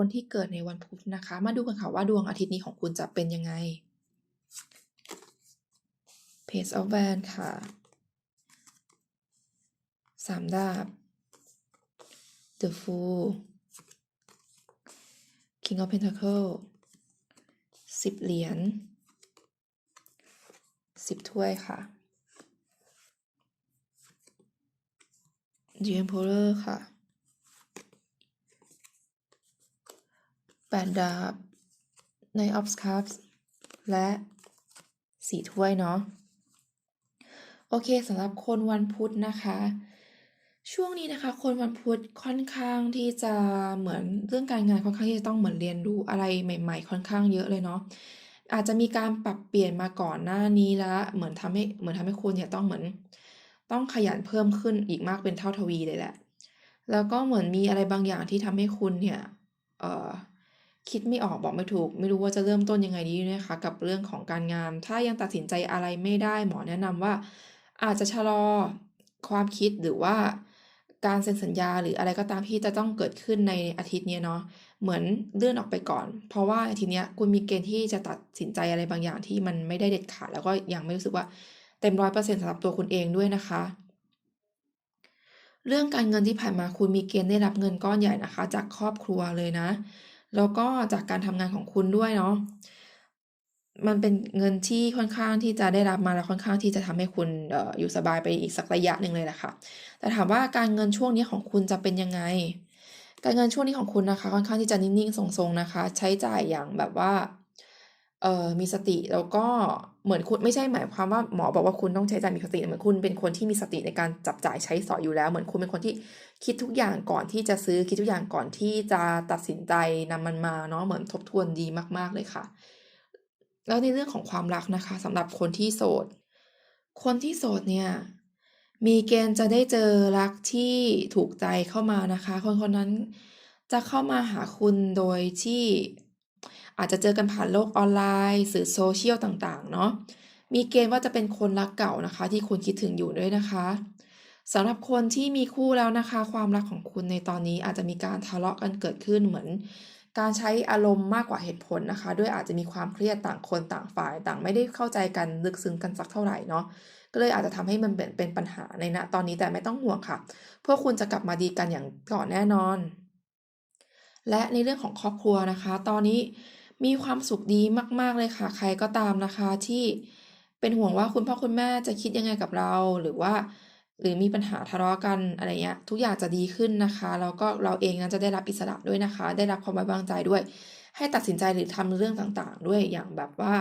คนที่เกิดในวันพุธนะคะ มาดูกันค่ะว่าดวงอาทิตย์นี้ของคุณจะเป็นยังไง Page of Wands ค่ะสามดาบ The Fool King of Pentacle สิบเหรียญสิบถ้วยค่ะ The Emperor ค่ะ แปดดาบ Knight of Cups และสีถ้วยเนาะ โอเคสำหรับคนวันพุธนะคะ ช่วงนี้นะคะ คนวันพุธค่อนข้างที่จะเหมือนเรื่องการงานค่อนข้างที่จะต้องเหมือนเรียนรู้อะไรใหม่ ๆ ค่อนข้างเยอะเลยเนาะอาจจะมีการปรับเปลี่ยนมาก่อนหน้านี้แล้วเหมือนทำให้เหมือนทำให้คุณเนี่ยต้องเหมือน ต้องขยันเพิ่มขึ้นอีกมากเป็นเท่าทวีเลยแหละ แล้วก็เหมือนมีอะไรบางอย่างที่ทำให้คุณเนี่ย เอ่อ คิดไม่ออกบอกไม่ถูก ไม่รู้ว่าจะเริ่มต้นยังไงดีนะคะกับเรื่องของการงาน ถ้ายังตัดสินใจอะไรไม่ได้หมอแนะนำว่า อาจจะชะลอความคิดหรือว่าการเซ็นสัญญาหรืออะไรก็ตามที่จะต้องเกิดขึ้นในอาทิตย์นี้เนาะเหมือนเลื่อนออกไปก่อน เพราะว่าอาทิตย์เนี้ยคุณมีเกณฑ์ที่จะตัดสินใจอะไรบางอย่างที่มันไม่ได้เด็ดขาดแล้วก็ยังไม่รู้สึกว่าเต็ม100%สำหรับตัวคุณเองด้วยนะคะ เรื่องการเงินที่ผ่านมาคุณมีเกณฑ์ได้รับเงินก้อนใหญ่นะคะ จากครอบครัวเลยนะ แล้วก็จากการทำงานของคุณด้วยเนาะมันเป็นเงินที่ค่อนข้างที่จะได้รับมาแล้วค่อนข้างที่จะทำให้คุณอออยู่สบายไปอีกสักระยะหนึ่งเลยแหละค่ะ แต่ถามว่าการเงินช่วงนี้ของคุณจะเป็นยังไง การเงินช่วงนี้ของคุณนะคะ ค่อนข้างที่จะนิ่งๆทรงๆนะคะ ใช้จ่ายอย่างแบบว่า เอ่อมีสติแล้วก็เหมือนคุณไม่ใช่หมายความว่าหมอบอกว่าคุณต้องใช้จ่ายมีสติเหมือนคุณเป็นคนที่มีสติในการจับจ่ายใช้สอยอยู่แล้ว เหมือนคุณเป็นคนที่คิดทุกอย่างก่อนที่จะซื้อคิดทุกอย่างก่อนที่จะตัดสินใจนำมันมาเนาะเหมือนทบทวนดีมาก ๆเลยค่ะ แล้วในเรื่องของความรักนะคะสำหรับคนที่โสด คนที่โสดเนี่ยมีเกณฑ์จะได้เจอรักที่ถูกใจเข้ามานะคะ คนคนนั้นจะเข้ามาหาคุณโดยที่ อาจจะเจอกันผ่านโลกออนไลน์ สื่อ Social ต่างๆ เนาะมีเกณฑ์ว่าจะเป็นคนรักเก่านะคะ ที่คุณคิดถึงอยู่ด้วยนะคะสำหรับคนที่มีคู่แล้วนะคะ ความรักของคุณในตอนนี้อาจจะมีการทะเลาะกันเกิดขึ้นเหมือน การใช้อารมณ์มากกว่าเหตุผลนะคะ ด้วยอาจจะมีความเครียดต่างคนต่างฝ่าย ต่างไม่ได้เข้าใจกันลึกซึ้งกันสักเท่าไหร่เนาะก็เลยอาจจะทำให้มันเป็นเป็นปัญหาในณตอนนี้แต่ไม่ต้องห่วงค่ะ พวกคุณจะกลับมาดีกันอย่างก่อนแน่นอน และในเรื่องของครอบครัวนะคะ ตอนนี้มีความสุขดีมาก ๆ เลยค่ะ ใครก็ตามนะคะที่เป็นห่วงว่าคุณพ่อคุณแม่จะคิดยังไงกับเรา หรือว่า หรือมีปัญหาทะเลาะกันอะไรเงี้ยทุกอย่างจะดีขึ้นนะคะแล้วก็เราเองนั้นจะได้รับอิสระด้วยนะคะ ได้รับความไว้วางใจด้วย ให้ตัดสินใจหรือทำเรื่องต่างๆ ด้วยอย่างแบบว่า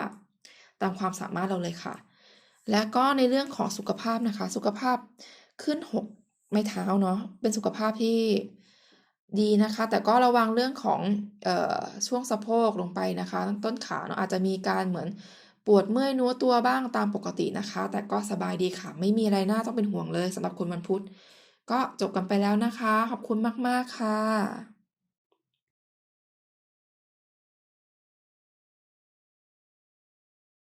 ตามความสามารถเราเลยค่ะ และก็ในเรื่องของสุขภาพนะคะ สุขภาพขึ้น 6 ไม้เท้าเนาะเป็นสุขภาพที่ ดีนะคะ แต่ก็ระวังเรื่องของ เอ่อ ช่วงสะโพกลงไปนะคะ ต้นขาเนาะอาจจะมีการเหมือนปวดเมื่อยเนื้อตัวบ้างตามปกตินะคะ แต่ก็สบายดีค่ะ ไม่มีอะไรน่าต้องเป็นห่วงเลยสำหรับคนวันพุธ ก็จบกันไปแล้วนะคะ ขอบคุณมาก ๆ ค่ะ